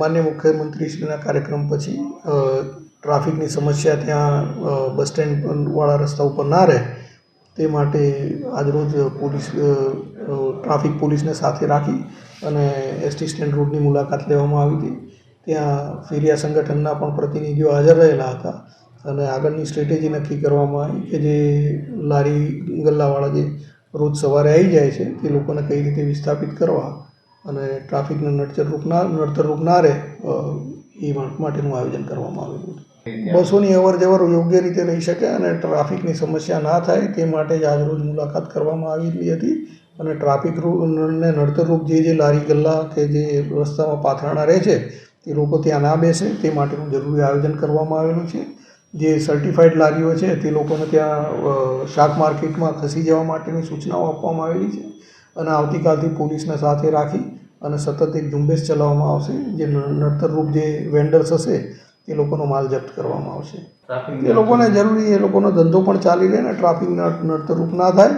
માન્ય મુખ્યમંત્રીશ્રીના કાર્યક્રમ પછી ટ્રાફિકની સમસ્યા ત્યાં બસ સ્ટેન્ડ વાળા રસ્તા ઉપર ના રહે, તે માટે આજરોજ પોલીસ ટ્રાફિક પોલીસને સાથે રાખી અને એસટી સ્ટેન્ડ રોડની મુલાકાત લેવામાં આવી હતી. ત્યાં ફેરિયા સંગઠનના પણ પ્રતિનિધિઓ હાજર રહેલા હતા અને આગળની સ્ટ્રેટેજી નક્કી કરવામાં આવી કે જે લારી ગલ્લાવાળા જે રોજ સવારે આવી જાય છે, તે લોકોને કઈ રીતે વિસ્થાપિત કરવા અને ટ્રાફિકને નડતરરૂપ ના નડતર ના રહે એ માટેનું આયોજન કરવામાં આવેલું હતું બસોની અવર જવર યોગ્ય રીતે રહી શકે અને ટ્રાફિકની સમસ્યા ના થાય તે માટે જ આજરોજ મુલાકાત કરવામાં આવેલી હતી અને ટ્રાફિક ને નડતરરૂપ જે જે લારી, ગલ્લા કે જે રસ્તામાં પાથરણા રહે છે, તે લોકો ત્યાં ના બેસે, તે માટેનું જરૂરી આયોજન કરવામાં આવેલું છે. જે સર્ટિફાઈડ લારીઓ છે, તે લોકોને ત્યાં શાક માર્કેટમાં ખસી જવા માટેની સૂચનાઓ આપવામાં આવેલી છે. અને આવતીકાલથી પોલીસને સાથે રાખી અને સતત એક ઝુંબેશ ચલાવવામાં આવશે. જે નડતરરૂપ જે વેન્ડર્સ હશે તે લોકોનો માલ જપ્ત કરવામાં આવશે. એ લોકોને જરૂરી એ લોકોનો ધંધો પણ ચાલી રહે ને ટ્રાફિક નડ- નડતરરૂપ ના થાય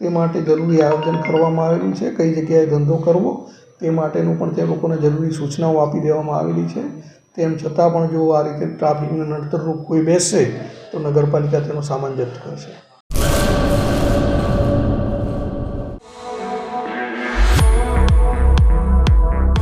તે માટે જરૂરી આયોજન કરવામાં આવેલું છે. કઈ જગ્યાએ ધંધો કરવો તે માટેનું પણ તે લોકોને જરૂરી સૂચનાઓ આપી દેવામાં આવેલી છે. તેમ છતાં પણ જો આ રીતે ટ્રાફિકને નડતરરૂપ કોઈ બેસશે તો નગરપાલિકા તેનો સામાન જપ્ત કરશે.